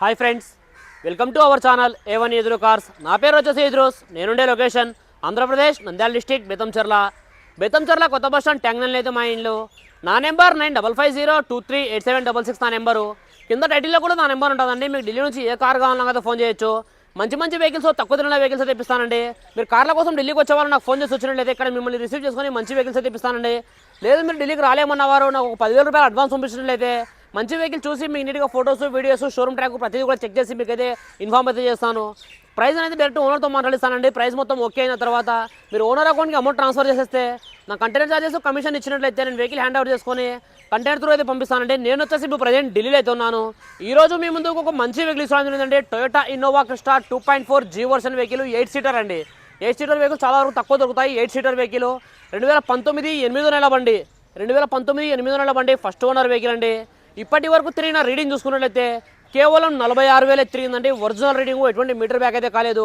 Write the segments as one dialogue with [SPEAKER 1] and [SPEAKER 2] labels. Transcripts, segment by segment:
[SPEAKER 1] Hi friends welcome to our channel A one ఎదురు cars. నా పేరు వచ్చేసి ఎదురోస్ నేనుండే లొకేషన్ ఆంధ్రప్రదేశ్ నంద్యాల డిస్టిక్ బెతంచెర్ల బెతంచెర్ల కొత్త బస్ స్టాండ్ ట్యాంగ్నల్ అయితే మా ఇంట్లో నా number nine double five zero two three eight seven double six నా నెంబరు. కింద టైటిల్లో కూడా నా నెంబర్ ఉంటుందండి. మీకు ఢిల్లీ నుంచి ఏ కార్ కావాలన్నా కదా ఫోన్ చేయొచ్చు. మంచి మంచి వెహికల్స్ తక్కువ తిన్న వెహికల్స్ తెప్పిస్తానండి మీరు కార్ల కోసం ఢిల్లీకి వచ్చేవారు నాకు ఫోన్ చేసి వచ్చినట్లయితే ఇక్కడ మిమ్మల్ని రిసీవ్ చేసుకొని మంచి వెహికల్స్ తెప్పిస్తానండి లేదు మీరు ఢిల్లీకి రాలేమన్నవారు నాకు ఒక పదివేల రూపాయలు అడ్వాన్స్ పంపించినట్లయితే మంచి వెహికల్ చూసి మీకు నీట్గా ఫొటోస్ వీడియోస్ షోరూమ్ ట్రాక్ ప్రతిదీ కూడా చెక్ చేసి మీకు అయితే ఇన్ఫార్మ్ అయితే చేస్తాను. ప్రైస్ అనేది డైరెక్ట్ ఓనర్తో మాట్లాడిస్తానండి. ప్రైస్ మొత్తం ఓకే అయిన తర్వాత మీరు ఓనర్ అకౌంట్కి అమౌంట్ ట్రాన్స్ఫర్ చేసేస్తే నా కంటైనర్ చార్జెస్ కమిషన్ ఇచ్చినట్లయితే నేను వెహికల్ హ్యాండ్ ఓవర్ చేసుకొని కంటైనర్ త్రూ అయితే పంపిస్తానండి. నేను వచ్చేసి ఇప్పుడు ప్రజెంట్ ఢిల్లీలో అయితే ఉన్నాను. ఈరోజు మీ ముందుకు ఒక మంచి వెహికల్ ఇస్తాను ఏంటంటే Toyota Innova Crysta two point four G version vehicle eight seater అండి. ఎయిట్ సీటర్ వెహికల్ చాలా వరకు తక్కువ దొరుకుతాయి. ఎయిట్ సీటర్ వెహికల్ రెండు వేల పంతొమ్మిది ఎనిమిదో నెల బండి. రెండు వేల పంతొమ్మిది ఎనిమిదో నెల బండి ఫస్ట్ ఓనర్ వెహికల్ అండి. ఇప్పటి వరకు తిరిగిన రీడింగ్ చూసుకున్నట్లయితే కేవలం నలభై ఆరు వేలే తిరిగిందండి. ఒరిజినల్ రీడింగ్ ఎటువంటి మీటర్ బ్యాక్ అయితే కాలేదు.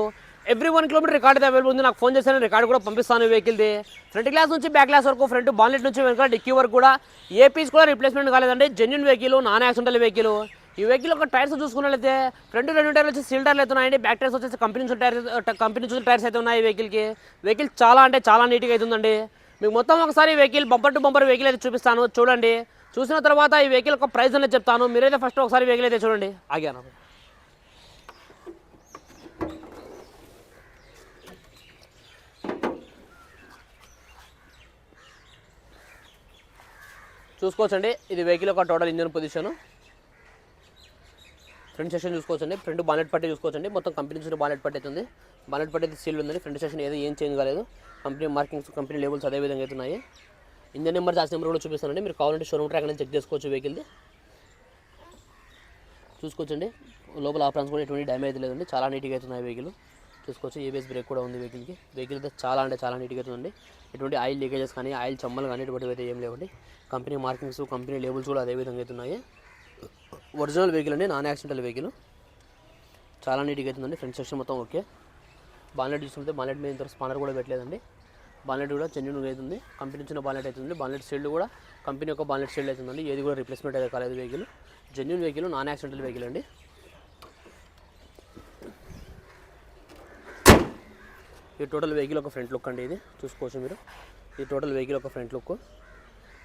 [SPEAKER 1] ఎవ్రీ వన్ కిలోమీటర్ రికార్డ్ అయితే అవైలబుల్ ఉంది. నాకు ఫోన్ చేశాను రికార్డ్ కూడా పంపిస్తాను వెహికల్ది ఫ్రంట్ గ్లాస్ నుంచి బ్యాక్ గ్లాస్ వరకు ఫ్రంట్ బాన్లెట్ నుంచి వెనక డిక్కీ వరకు కూడా ఏ పీస్ కూడా రిప్లేస్మెంట్ కాలేదండి. Genuine vehicle non accidental vehicle ఈ వెహికల్ ఒక టైర్స్ చూసుకున్నట్లయితే ఫ్రంట్ రెండు టైర్లు వచ్చి సీల్ టైర్లు అయితే బ్యాక్ టైర్స్ వచ్చేసి కంపెనీ నుంచి టైర్స్ కంపెనీ నుంచి టైర్స్ అయితే ఉన్నాయి వెహికల్కి వెహికల్ చాలా అంటే చాలా నీట్గా అవుతుందండి మీకు మొత్తం ఒకసారి vehicle bumper to bumper vehicle అయితే చూపిస్తాను. చూడండి. చూసిన తర్వాత ఈ వెహికల్ ఒక ప్రైస్ అనేది చెప్తాను. మీరైతే ఫస్ట్ ఒకసారి వెహికల్ అయితే చూడండి. ఆగాను. చూసుకోవచ్చండి. ఇది వెహికల్ యొక్క total engine position front section చూసుకోవచ్చండి. ఫ్రంట్ బానెట్ పట్టి చూసుకోవచ్చండి. మొత్తం కంపెనీ నుంచి బానెట్ పట్టి అవుతుంది. బానెట్ పట్టి అయితే సీల్ ఉందండి. ఫ్రంట్ సెషన్ ఏదో ఏం చేంజ్ కాలేదు. కంపెనీ మార్కింగ్స్ కంపెనీ లేబుల్స్ అదే విధంగా అయితే ఉన్నాయి. ఇంజన్ నెంబర్ చార్జ్ నెంబర్ కూడా చూపిస్తానండి. మీరు కావాలంటే షోరూమ్ ట్రాక్ అనేది చెక్ చేసుకోవచ్చు వెహికల్ది. చూసుకోవచ్చండి. లోపల ఆ ప్రాన్స్ కూడా ఎటువంటి డ్యామేజ్ లేదండి. చాలా నీట్గా అవుతున్నాయి వెహికల్. చూసుకోవచ్చు. ఏబిఎస్ బ్రేక్ కూడా ఉంది వెహికల్కి. వెహికల్ అయితే చాలా అంటే చాలా నీట్గా అవుతుందండి ఎటువంటి ఆయిల్ లీకేజెస్ కానీ ఆయిల్ చమ్మలు కానీ ఎటువంటివి అయితే ఏం లేవండి. కంపెనీ మార్కింగ్స్ కంపెనీ లేబుల్స్ కూడా అదే విధంగా అవుతున్నాయి ఒరిజినల్ వెహికల్ అండి. Non accidental vehicle. చాలా నీట్గా అవుతుందండి ఫ్రంట్ సెక్షన్ మొత్తం ఓకే. బాలెట్ చూసుకుంటే బాలెట్ మీద ఇంత స్పానర్ కూడా పెట్టలేదండి. బాలెట్ కూడా జెన్యున్గా అవుతుంది. కంపెనీ ఇచ్చిన బాలెట్ అవుతుంది. బాలెట్ షీల్డ్ కూడా కంపెనీ యొక్క బాలెట్ షీల్డ్ అవుతుందండి. ఏది కూడా రిప్లేస్మెంట్ అయితే కాలేదు vehicle genuine vehicle non accidental vehicle అండి. ఈ టోటల్ వెహికల్ ఒక ఫ్రంట్ లుక్ అండి ఇది. చూసుకోవచ్చు మీరు. ఈ టోటల్ వెహికల్ ఒక ఫ్రంట్ లుక్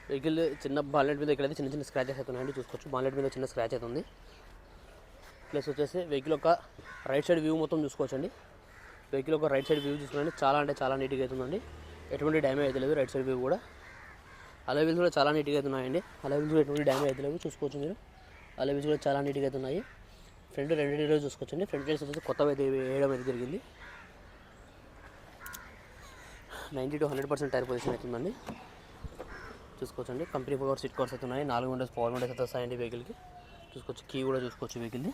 [SPEAKER 1] వెహికల్ చిన్న బాలెట్ మీద ఇక్కడైతే చిన్న చిన్న స్క్రాచెస్ అవుతున్నాయండి చూసుకోవచ్చు. బాలెట్ మీద చిన్న స్క్రాచ్ అవుతుంది ప్లస్ వచ్చేసి వెహికల్ ఒక రైట్ సైడ్ వ్యూ మొత్తం చూసుకోవచ్చండి. వెహికల్ ఒక రైట్ సైడ్ వ్యూ చూసుకోండి చాలా అంటే చాలా నీట్గా అవుతుందండి. ఎటువంటి డ్యామేజ్ అయితే లేదు. రైట్ సైడ్ వ్యూ కూడా. అలవిల్స్ కూడా చాలా నీట్గా అయితే అవుతున్నాయండి అలవిల్స్ కూడా ఎటువంటి డ్యామేజ్ అయితే లేవు. చూసుకోవచ్చు మీరు. అలవిల్స్ కూడా చాలా నీట్గా అవుతున్నాయి ఫ్రంట్ రెండు టైర్స్ చూసుకోవచ్చండి. ఫ్రంట్ టైర్స్ వచ్చేసి కొత్తవి అయితే వేయడం అయితే జరిగింది. Ninety to hundred percent tyre position అవుతుందండి చూసుకోవచ్చండి. కంపెనీ పవర్ సీట్ కవర్స్ అయితే ఉన్నాయి. నాలుగు విండోస్ పవర్ విండోస్ అయితే వస్తాయండి వెహికల్కి చూసుకోవచ్చు. కీ కూడా చూసుకోవచ్చు వెహికల్ని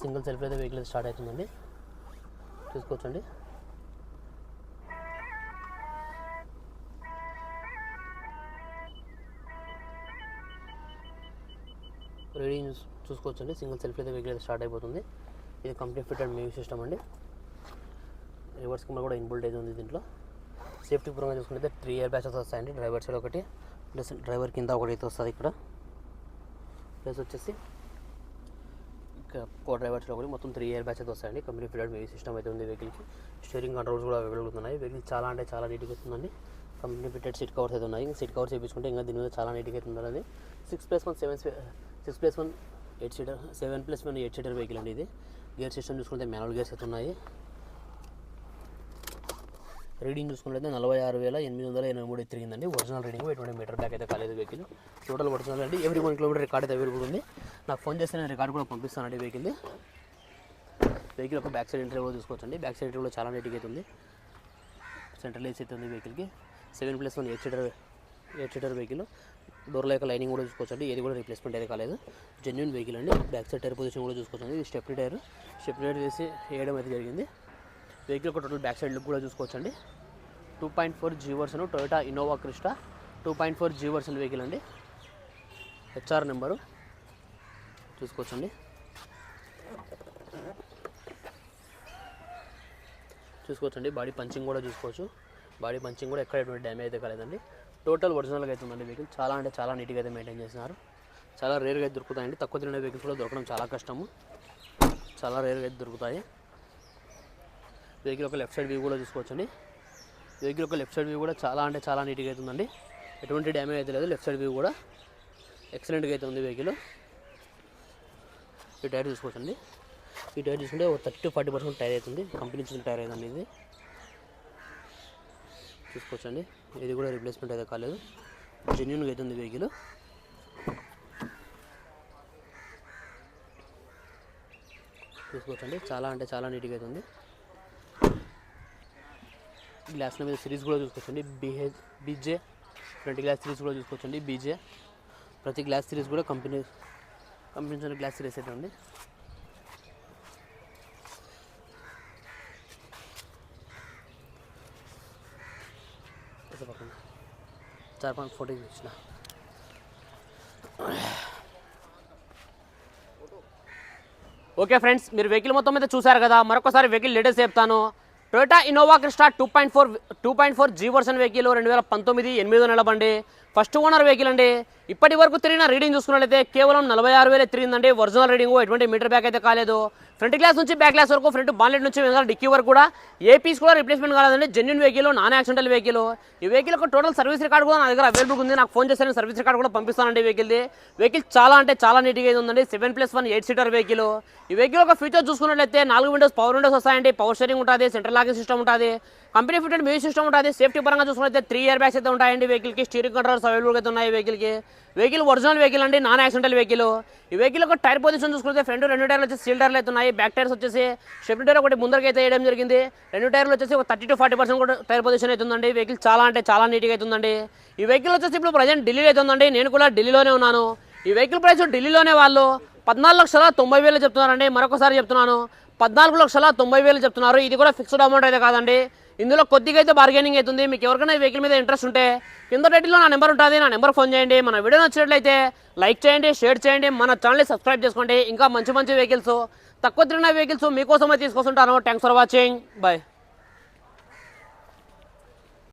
[SPEAKER 1] సింగిల్ సెల్ఫ్ అయితే వెహికల్ స్టార్ట్ అవుతుందండి. చూసుకోవచ్చండి. రీడింగ్ చూసుకోవచ్చండి. సింగిల్ సెల్ఫ్ అయితే వెహికల్ అయితే స్టార్ట్ అయిపోతుంది. ఇది complete fit and music system అండి. రివర్స్ కెమెరా కూడా ఇన్బుల్ట్ అయితే ఉంది దీంట్లో. సేఫ్టీ పరంగా చూసుకుంటే త్రీ ఇయర్ బ్యాచెస్ వస్తాయండి. డ్రైవర్ సైడ్ ఒకటి ప్లస్ డ్రైవర్ కింద ఒకటి అయితే వస్తుంది ఇక్కడ. ప్లస్ వచ్చేసి కో డ్రైవర్స్లో కూడా మొత్తం త్రీ ఇయర్ బ్యాచెస్ వస్తాయండి. కంపెనీ ఫిటెడ్ మ్యూజిక్ సిస్టమ్ అయితే ఉంది వెహికల్కి స్టీరింగ్ కంట్రోల్స్ కూడా అవైలబుల్ ఉన్నాయి వెహికల్ చాలా అంటే చాలా నీట్గా వస్తుందండి కంపెనీ ఫిటెడ్ సీట్ కవర్స్ అయితే ఉన్నాయి. సీట్ కవర్స్ వేయించుకుంటే ఇంకా దీని మీద చాలా నీట్గా అయితే అది. Six plus one seven six plus one eight seater seven plus one eight seater vehicle అండి ఇది. గేర్ సిస్టమ్ చూసుకుంటే మ్యానువల్ గేర్స్ అయితే ఉన్నాయి. రీడింగ్ చూసుకున్నట్లయితే నలభై ఆరు వేల ఎనిమిది వందల ఎనభై మూడు తిరిగిందండి. ఒరిజినల్ రీడింగ్ ఎటువంటి మీటర్ బ్యాక్ అయితే కాలేదు వెహికల్ టోటల్ ఒరిజినల్ అండి. ఎవ్రీ వన్ కిలోమీటర్ రికార్డ్ అయితే అవైలబుల్ ఉంది. నాకు ఫోన్ చేస్తే నేను రికార్డ్ కూడా పంపిస్తానండి వెహికల్ వెహికల్ ఒక బ్యాక్ సైడ్ ఇంటర్వ్యూ కూడా చూసుకోవచ్చండి. బ్యాక్ సైడ్ ఇంటర్వ్యూలో కూడా చాలా నీట్గా అయితే ఉంది. సెంట్రల్ ఏసీ అయితే ఉంది వెహికల్కి seven plus one eight seater eight seater vehicle డోర్ల యొక్క లైనింగ్ కూడా చూసుకోవచ్చండి. ఏది కూడా రీప్లేస్మెంట్ అయితే కాలేదు. జెన్యున్ వెహికల్ అండి. బ్యాక్ సైడ్ టైర్ పొజిషన్ కూడా చూసుకోవచ్చండి. ఇది స్టెప్నీ టైర్ స్టెప్నీ టైర్ వేసి వేయడం అయితే జరిగింది. వెహికల్ ఒక టోటల్ బ్యాక్ సైడ్ లుక్ కూడా చూసుకోవచ్చండి. Two point four G version Toyota Innova Crysta. Two point four G version vehicle అండి. HR number. చూసుకోవచ్చండి. చూసుకోవచ్చండి. బాడీ పంచింగ్ కూడా చూసుకోవచ్చు. బాడీ పంచింగ్ కూడా ఎక్కడ ఎటువంటి డ్యామేజ్ అయితే కాలేదండి. టోటల్ ఒరిజినల్గా అయితే ఉందండి వెహికల్. చాలా అంటే చాలా నీట్గా అయితే మెయింటైన్ చేసినారు చాలా రేర్గా అయితే దొరుకుతాయండి. తక్కువ తిన్న వెహికల్స్ కూడా దొరకడం చాలా కష్టము. చాలా రేర్గా అయితే దొరుకుతాయి. వెహికల్ ఒక లెఫ్ట్ సైడ్ వ్యూ కూడా చూసుకోవచ్చండి. వెహికల్ ఒక లెఫ్ట్ సైడ్ వ్యూ కూడా చాలా అంటే చాలా నీట్గా అవుతుందండి ఎటువంటి డ్యామేజ్ అయితే లేదు. లెఫ్ట్ సైడ్ వ్యూ కూడా ఎక్సలెంట్గా అయితే ఉంది వెహికల్. ఈ టైర్ చూసుకోవచ్చండి. ఈ టైర్ చూసుకుంటే ఒక thirty to forty percent tyre అవుతుంది. కంపెనీ ఇచ్చిన టైర్ అయిందండి ఇది చూసుకోవచ్చండి. ఇది కూడా రిప్లేస్మెంట్ అయితే కాలేదు. జెన్యున్గా అవుతుంది వెహికల్. చూసుకోవచ్చండి. చాలా అంటే చాలా నీట్గా అవుతుంది గ్లాస్ల మీద సిరీస్ కూడా చూసుకోవచ్చండి. BH BJ front glass series కూడా చూసుకోవచ్చండి. బీజే ప్రతి గ్లాస్ సిరీస్ కూడా కంపెనీ కంపెనీ గ్లాస్ సిరీస్ అయితే ఉంది. చార్ పాయింట్ ఫోర్టీ వచ్చిన. ఓకే ఫ్రెండ్స్ మీరు వెహికల్ మొత్తం మీద చూసారు కదా మరొకసారి వెహికల్ లేటెస్ట్ చెప్తాను. Toyota Innova Crysta two point four two point four G version vehicle రెండు వేల పంతొమ్మిది ఎనిమిదో నెల బండి. ఫస్ట్ ఓనర్ వెహికల్ అండి. ఇప్పటి వరకు తిరిగిన రీడింగ్ చూసుకున్నట్లయితే కేవలం నలభై ఆరు వేలే తిరిగిందండి. ఒరిజినల్ రీడింగ్ ఎటువంటి మీటర్ బ్యాక్ అయితే కాలేదు. ఫ్రంట్ గ్లాస్ నుంచి బ్యాక్ గ్లాస్ వరకు ఫ్రంట్ బాన్లెట్ నుంచి వెనకాల డిక్కీ వరకు కూడా ఏ పీస్ కూడా రిప్లేస్మెంట్ కాలేదండి. Genuine vehicle non accidental vehicle ఈ వెహికల్ ఒక టోటల్ సర్వీస్ రికార్డ్ కూడా నా దగ్గర అవైలబుల్ ఉంది. నాకు ఫోన్ చేస్తే సర్వీస్ రికార్డ్ కూడా పంపిస్తానండి వెహికల్ది వెహికల్ చాలా అంటే చాలా నీట్గా ఉందండి. Seven plus one eight seater vehicle ఈ వెహికల్ ఒక ఫీచర్ చూసుకున్నట్లయితే నాలుగు విండోస్ పవర్ విండోస్ వస్తాయండి. పవర్ స్టీరింగ్ ఉంటుంది సెంట్రల్ లాకింగ్ సిస్టమ్ ఉంటుంది. కంపెనీ ఫిటెడ్ మ్యూజిక్ సిస్టమ్ ఉంటుంది. సేఫ్టీ పరంగా చూసుకున్నట్లయితే త్రీ ఇయర్ బ్యాగ్స్ అయితే ఉంటాయండి. వెహికల్కి స్టీరింగ్ కంట్రోల్స్ అవైలబుల్గా అయితే ఉన్నాయి వెహికల్కి వెహికల్ ఒరిజినల్ వెహికల్ అండి నాన్ యాక్సిడెంటల్ వెహికల్ ఈ వెహికల్ ఒక టైర్ పొజిషన్ చూసుకుంటే ఫ్రంట్ రెండు టైర్లు వచ్చేసి సీల్ టైర్లు అయితే ఉన్నాయి బ్యాక్ టైర్స్ వచ్చేసి షెఫ్ట్ టైర్ ఒకటి ముందరికి అయితే వేయడం జరిగింది. రెండు టైర్లు వచ్చేసి ఒక థర్టీ టు ఫార్టీ పర్సెంట్ కూడా టైర్ పొజిషన్ అవుతుందండి వెహికల్ చాలా అంటే చాలా నీట్గా అవుతుందండి ఈ వెహికల్ వచ్చేసి ఇప్పుడు ప్రజెంట్ ఢిల్లీలో అయితే ఉందండి. నేను కూడా ఢిల్లీలోనే ఉన్నాను. ఈ వెహికల్ ప్రైస్ ఢిల్లీలోనే వాళ్ళు పద్నాలుగు లక్షల తొంభై వేలు చెప్తున్నారండి. మరొకసారి చెప్తున్నాను. పద్నాలుగు లక్షల తొంభై వేలు చెప్తున్నారు. ఇది కూడా ఫిక్స్డ్ అమౌంట్ అయితే కాదండి. ఇందులో కొద్దిగా అయితే బార్గెనింగ్ అవుతుంది. మీకు ఎవరికైనా ఈ వెహికల్ మీద ఇంట్రెస్ట్ ఉంటే కింద టైటిల్లో నా నెంబర్ ఉంటుంది. నా నెంబర్ ఫోన్ చేయండి. మన వీడియో నచ్చినట్లయితే లైక్ చేయండి షేర్ చేయండి. మన ఛానల్ని సబ్స్క్రైబ్ చేసుకోండి. ఇంకా మంచి మంచి వెహికల్స్ తక్కువ తిరిగిన వెహికల్స్ మీకోసమే తీసుకొస్తుంటాను. Thanks for watching bye